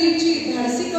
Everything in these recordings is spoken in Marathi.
તકલીફ છે ધાડસી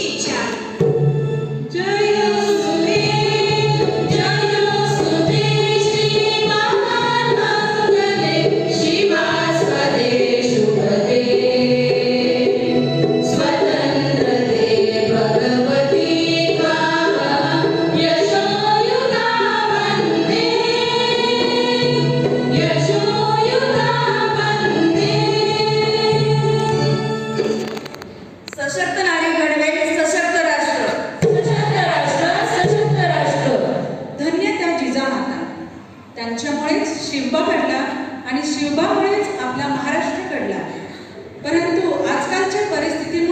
记一 त्यांच्यामुळेच शिवबा घडला आणि शिवबामुळेच आपला महाराष्ट्र घडला. परंतु आजकालच्या परिस्थितीमध्ये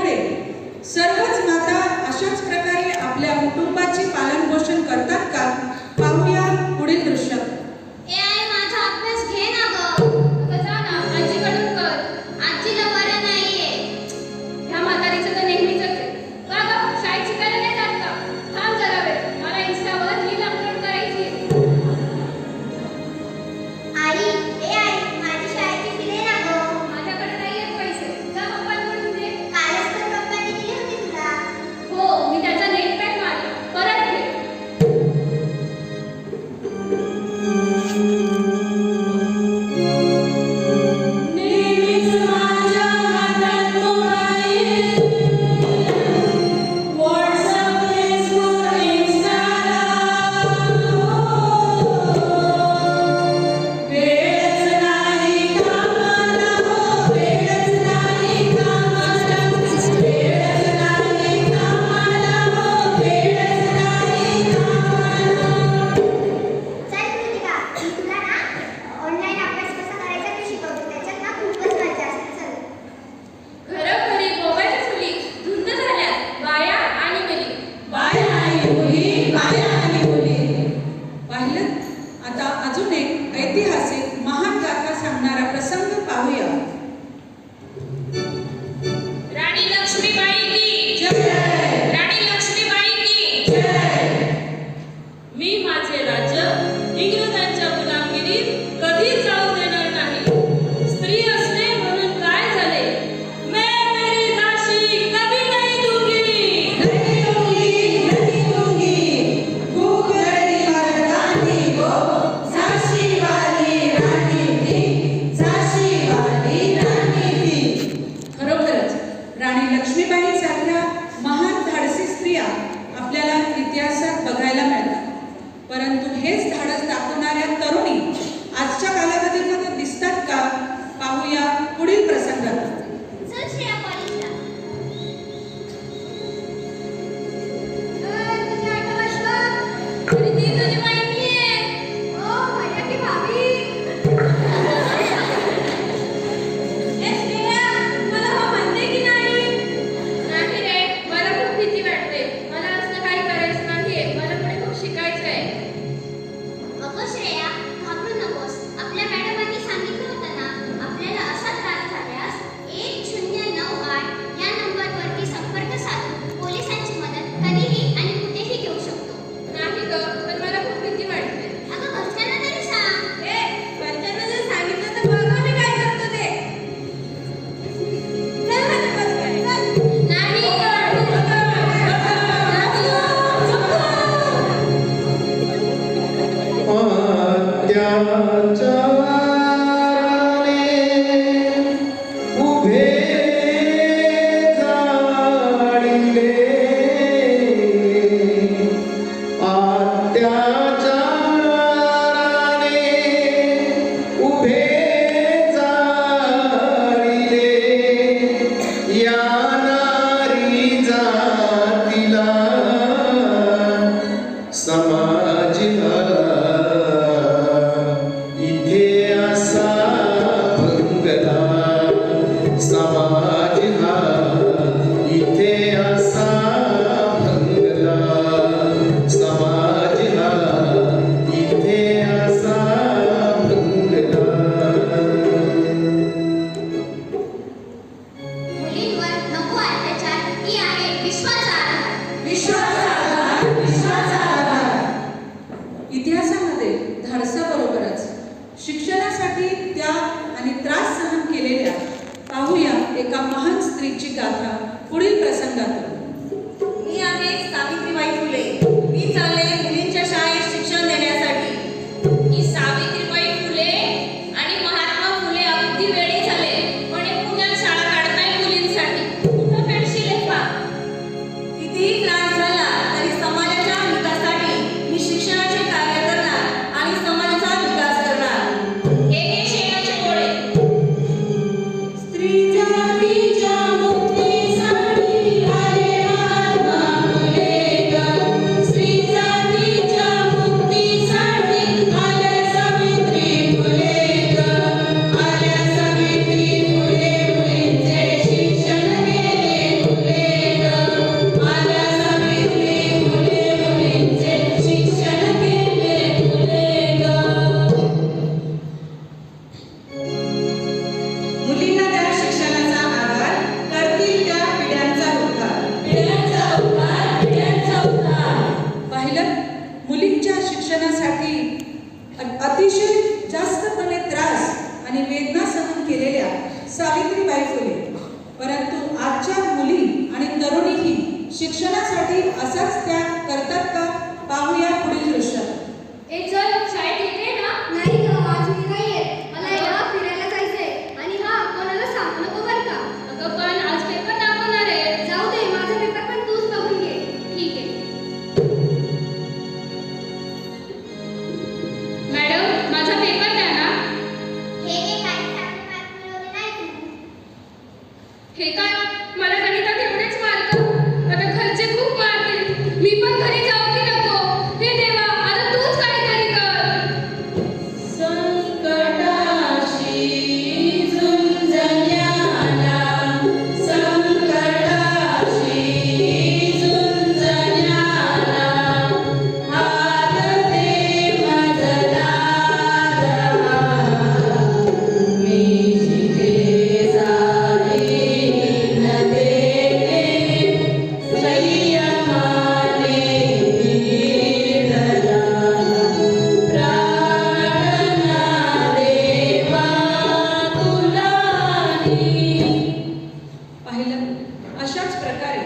अशाच प्रकारे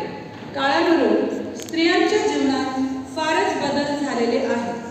काळानुरूप स्त्रियांच्या जीवनात फारच बदल झालेले आहेत.